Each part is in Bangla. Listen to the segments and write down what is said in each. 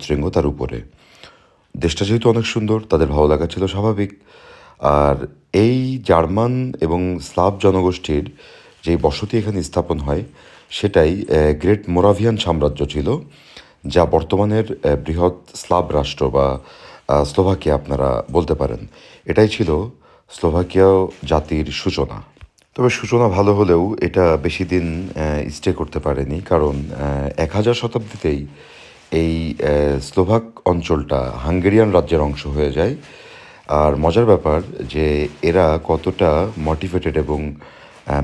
পর্বতশৃঙ্গ তার উপরে। দেশটা যেহেতু অনেক সুন্দর, তাদের ভালো লাগা ছিল স্বাভাবিক। আর এই জার্মান এবং স্লাভ জনগোষ্ঠীর যেই বসতি এখানে স্থাপন হয়, সেটাই গ্রেট মোরাভিয়ান সাম্রাজ্য ছিল, যা বর্তমানের বৃহৎ স্লাভ রাষ্ট্র বা স্লোভাকিয়া আপনারা বলতে পারেন। এটাই ছিল স্লোভাকিয়া জাতির সূচনা। তবে সূচনা ভালো হলেও এটা বেশি দিন স্টে করতে পারেনি, কারণ এক হাজার শতাব্দীতেই এই স্লোভাক অঞ্চলটা হাঙ্গেরিয়ান রাজ্যের অংশ হয়ে যায়। আর মজার ব্যাপার যে এরা কতটা মোটিভেটেড এবং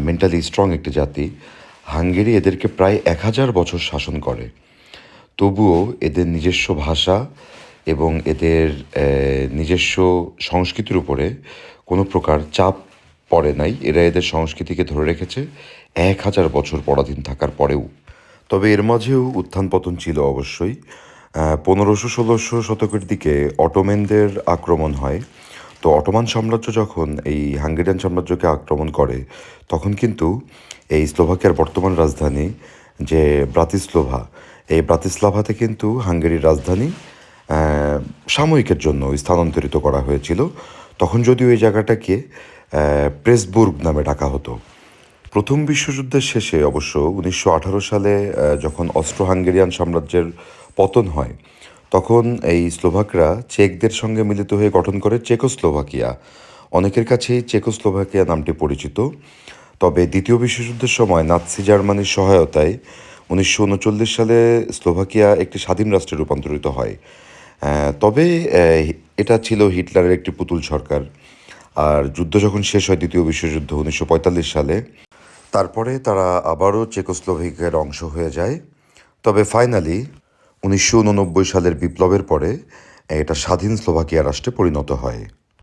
মেন্টালি স্ট্রং একটি জাতি, হাঙ্গেরি এদেরকে প্রায় এক হাজার বছর শাসন করে। তবুও এদের নিজস্ব ভাষা এবং এদের নিজস্ব সংস্কৃতির উপরে কোনো প্রকার চাপ পড়ে নাই। এরা এদের সংস্কৃতিকে ধরে রেখেছে এক হাজার বছর পরাধীন থাকার পরেও। তবে এর মাঝেও উত্থান পতন ছিল অবশ্যই। পনেরোশো ষোলোশো শতকের দিকে অটোমেনদের আক্রমণ হয়। তো অটোমান সাম্রাজ্য যখন এই হাঙ্গেরিয়ান সাম্রাজ্যকে আক্রমণ করে, তখন কিন্তু এই স্লোভাকিয়ার বর্তমান রাজধানী যে ব্রাতিস্লোভা, এই ব্রাতিস্লাভাতে কিন্তু হাঙ্গেরির রাজধানী সাময়িকের জন্য স্থানান্তরিত করা হয়েছিল। তখন যদিও এই জায়গাটাকে প্রেসবুর্গ নামে ডাকা হতো। প্রথম বিশ্বযুদ্ধের শেষে অবশ্য উনিশশো আঠারো সালে যখন অস্ট্রো হাঙ্গেরিয়ান সাম্রাজ্যের পতন হয়, তখন এই স্লোভাকরা চেকদের সঙ্গে মিলিত হয়ে গঠন করে চেকোস্লোভাকিয়া। অনেকের কাছেই চেকোস্লোভাকিয়া নামটি পরিচিত। তবে দ্বিতীয় বিশ্বযুদ্ধের সময় নাৎসি জার্মানির সহায়তায় উনিশশো উনচল্লিশ সালে স্লোভাকিয়া একটি স্বাধীন রাষ্ট্রে রূপান্তরিত হয়। তবে এটা ছিল হিটলারের একটি পুতুল সরকার। আর যুদ্ধ যখন শেষ হয় দ্বিতীয় বিশ্বযুদ্ধ উনিশশো পঁয়তাল্লিশ সালে তারপরে তারা আবারও চেকোস্লোভিকের অংশ হয়ে যায়। তবে ফাইনালি উনিশশো উননব্বই সালের বিপ্লবের পরে এটা স্বাধীন স্লোভাকিয়া রাষ্ট্রে পরিণত হয়।